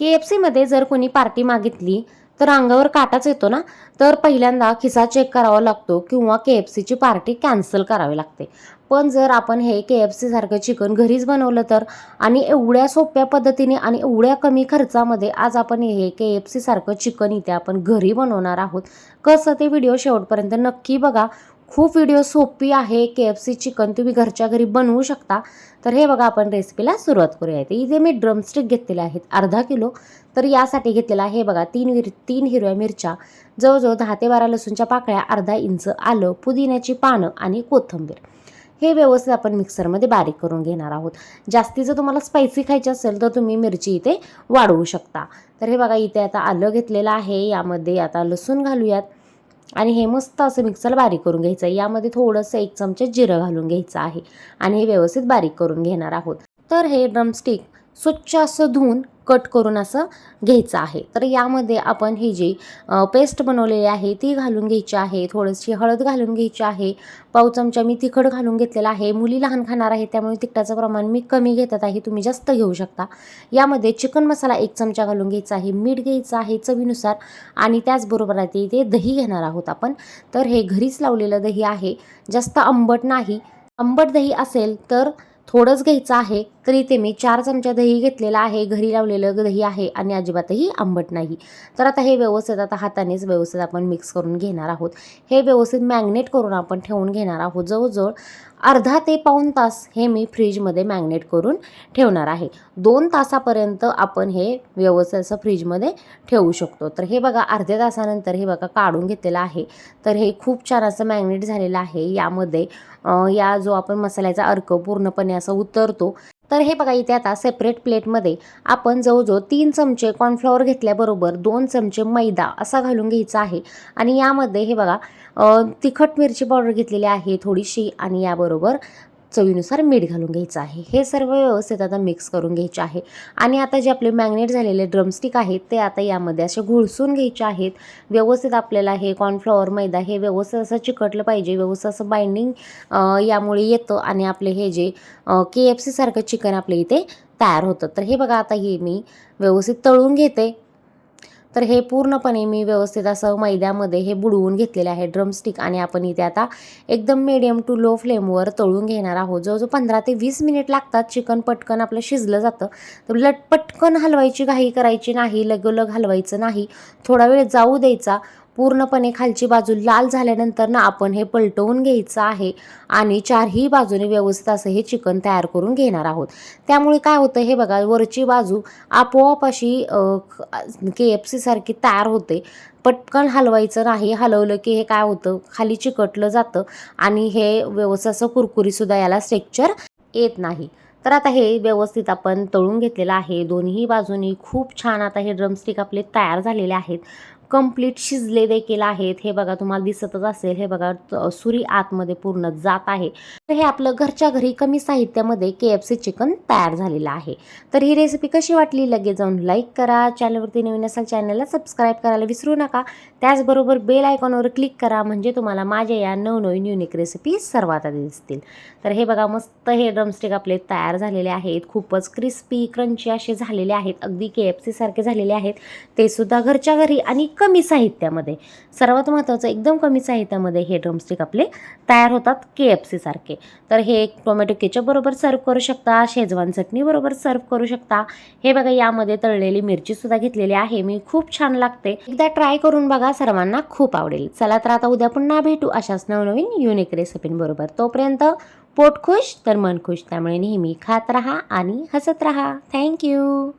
के F सीमध्ये जर कोणी पार्टी मागितली तर अंगावर काटाच येतो ना? तर पहिल्यांदा खिसा चेक करावा लागतो किंवा के एफ सीची पार्टी कॅन्सल करावी लागते. पण जर आपण हे के एफ सीसारखं चिकन घरीच बनवलं तर आणि एवढ्या सोप्या पद्धतीने आणि एवढ्या कमी खर्चामध्ये आज आपण हे के एफ सीसारखं चिकन इथे आपण घरी बनवणार आहोत कसं ते व्हिडिओ शेवटपर्यंत नक्की बघा. खूप व्हिडिओ सोपी आहे के एफ सी चिकन तुम्ही घरच्या घरी बनवू शकता. तर हे बघा आपण रेसिपीला सुरुवात करूया. इथे इथे मी ड्रमस्टिक घेतलेले आहेत अर्धा किलो. तर यासाठी घेतलेला आहे बघा तीन विर तीन हिरव्या मिरच्या. जवळजवळ दहा ते बारा लसूणच्या पाकळ्या अर्धा इंच आलं पुदिन्याची पानं आणि कोथिंबीर. हे व्यवस्थित आपण मिक्सरमध्ये बारीक करून घेणार आहोत. जास्ती जर तुम्हाला स्पायसी खायची असेल तर तुम्ही मिरची इथे वाढवू शकता. तर हे बघा इथे आता आलं घेतलेलं आहे. यामध्ये आता लसूण घालूयात. आणि हे मस्त असं मिक्सर बारीक करून घ्यायचं. आहे यामध्ये थोडंसं एक चमचे जिरं घालून घ्यायचं आहे. आणि हे व्यवस्थित बारीक करून घेणार आहोत. तर हे ड्रमस्टिक स्वच्छ असं धुवून कट करून असं घ्यायचं आहे. तर यामध्ये आपण ही जी पेस्ट बनवलेली आहे ती घालून घ्यायची आहे. थोडीशी हळद घालून घ्यायची आहे. पाव चमचा मी तिखट घालून घेतलेला आहे. मुली लहान खाणार आहे त्यामुळे तिखटाचं प्रमाण मी कमी घेतात आहे. तुम्ही जास्त घेऊ शकता. यामध्ये चिकन मसाला एक चमचा घालून घ्यायचा आहे. मीठ घ्यायचं आहे चवीनुसार आणि त्याचबरोबर आहे ते दही घेणार आहोत आपण. तर हे घरीच लावलेलं दही आहे. जास्त आंबट नाही. आंबट दही असेल तर थोडंच घ्यायचं आहे. तर इथे मी चार चमचा दही घेतलेला आहे. घरी लावलेलं दही आहे आणि अजिबातही आंबट नाही. तर आता हे व्यवस्थित आता हातानेच व्यवस्थित आपण मिक्स करून घेणार आहोत. हे व्यवस्थित मॅग्नेट करून आपण ठेवून घेणार आहोत. जवळजवळ अर्धा ते पाऊण तास हे मी फ्रीजमध्ये मॅग्नेट करून ठेवणार आहे. दोन तासापर्यंत आपण हे व्यवस्थित असं फ्रीजमध्ये ठेवू शकतो. तर हे बघा अर्ध्या तासानंतर हे बघा काढून घेतलेलं आहे. तर हे खूप छान असं मॅग्नेट झालेलं आहे. यामध्ये या जो आपण मसाल्याचा अर्क पूर्णपणे असा उतरतो तर हे बघा इथे आता सेपरेट प्लेटमध्ये आपण जवळजवळ तीन चमचे कॉर्नफ्लॉवर घेतल्याबरोबर दोन चमचे मैदा असा घालून घ्यायचा आहे. आणि यामध्ये हे बघा तिखट मिरची पावडर घेतलेली आहे थोडीशी आणि याबरोबर चवीनुसार मीठ घालून घ्यायचं आहे. हे सर्व व्यवस्थित आता मिक्स करून घ्यायचे आहे. आणि आता जे आपले मॅग्नेट झालेले ड्रमस्टिक आहेत ते आता यामध्ये असे घुळसून घ्यायचे आहेत. व्यवस्थित आपल्याला हे कॉर्नफ्लॉवर मैदा हे व्यवस्थित असं चिकटलं पाहिजे. व्यवस्थित असं बाइंडिंग यामुळे येतं आणि आपले हे जे के एफ सीसारखं चिकन आपल्या इथे तयार होतं. तर हे बघा आता हे मी व्यवस्थित तळून घेते. तर हे पूर्णपणे मी व्यवस्थित असं मैद्यामध्ये हे बुडवून घेतलेले आहे ड्रमस्टिक आणि आपण इथे आता एकदम मिडियम टू लो फ्लेमवर तळून घेणार आहोत. जवळजवळ पंधरा ते वीस मिनिट लागतात. चिकन पटकन आपलं शिजलं जातं. तर लट पटकन हलवायची घाई करायची नाही लगोलग हलवायचं नाही. थोडा वेळ जाऊ द्यायचा. पूर्णपणे खालची बाजू लाल झाल्यानंतर ना आपण हे पलटवून घ्यायचं आहे आणि चारही बाजूने व्यवस्थित असं हे चिकन तयार करून घेणार आहोत. त्यामुळे काय होतं हे बघा वरची बाजू आपोआप अशी के एफ सीसारखी तयार होते. पटकन हलवायचं नाही. हलवलं की हे काय होतं? खाली चिकटलं जातं आणि हे व्यवस्थित असं कुरकुरीसुद्धा याला स्ट्रेक्चर येत नाही. तर आता हे व्यवस्थित आपण तळून घेतलेलं आहे. दोन्ही बाजूनी खूप छान आता हे ड्रमस्टिक आपले तयार झालेले आहेत. कंप्लीट शिजले देखील आहेत हे बघा तुम्हाला दिसतच असेल. हे बघा सुरी आतमध्ये पूर्ण जात आहे. तर हे आपलं घरच्या घरी कमी साहित्यामध्ये के एफ सी चिकन तयार झालेलं आहे. तर ही रेसिपी कशी वाटली? लगेच जाऊन लाईक करा. चॅनलवरती नवीन असाल चॅनलला सबस्क्राईब करायला विसरू नका. त्याचबरोबर बेल आयकॉनवर क्लिक करा म्हणजे तुम्हाला माझ्या या नवनवीन युनिक रेसिपी सर्वात आधी दिसतील. तर हे बघा मस्त हे ड्रमस्टिक आपले तयार झालेले आहेत. खूपच क्रिस्पी क्रंची असे झालेले आहेत. अगदी के एफ सीसारखे झालेले आहेत. ते सुद्धा घरच्या घरी आणि कमी साहित्यामध्ये. सर्वात महत्त्वाचं एकदम कमी साहित्यामध्ये हे ड्रमस्टिक आपले तयार होतात के एफ सीसारखे तर हे एक टोमॅटो केचपबरोबर सर्व करू शकता शेजवान चटणीबरोबर सर्व करू शकता. हे बघा यामध्ये तळलेली मिरचीसुद्धा घेतलेली आहे. मी खूप छान लागते. एकदा ट्राय करून बघा सर्वांना खूप आवडेल. चला तर आता उद्या पुन्हा भेटू अशाच नवनवीन युनिक रेसिपींबरोबर तोपर्यंत पोट खुश तर मन खुश. त्यामुळे नेहमी खात रहा आणि हसत रहा. थँक्यू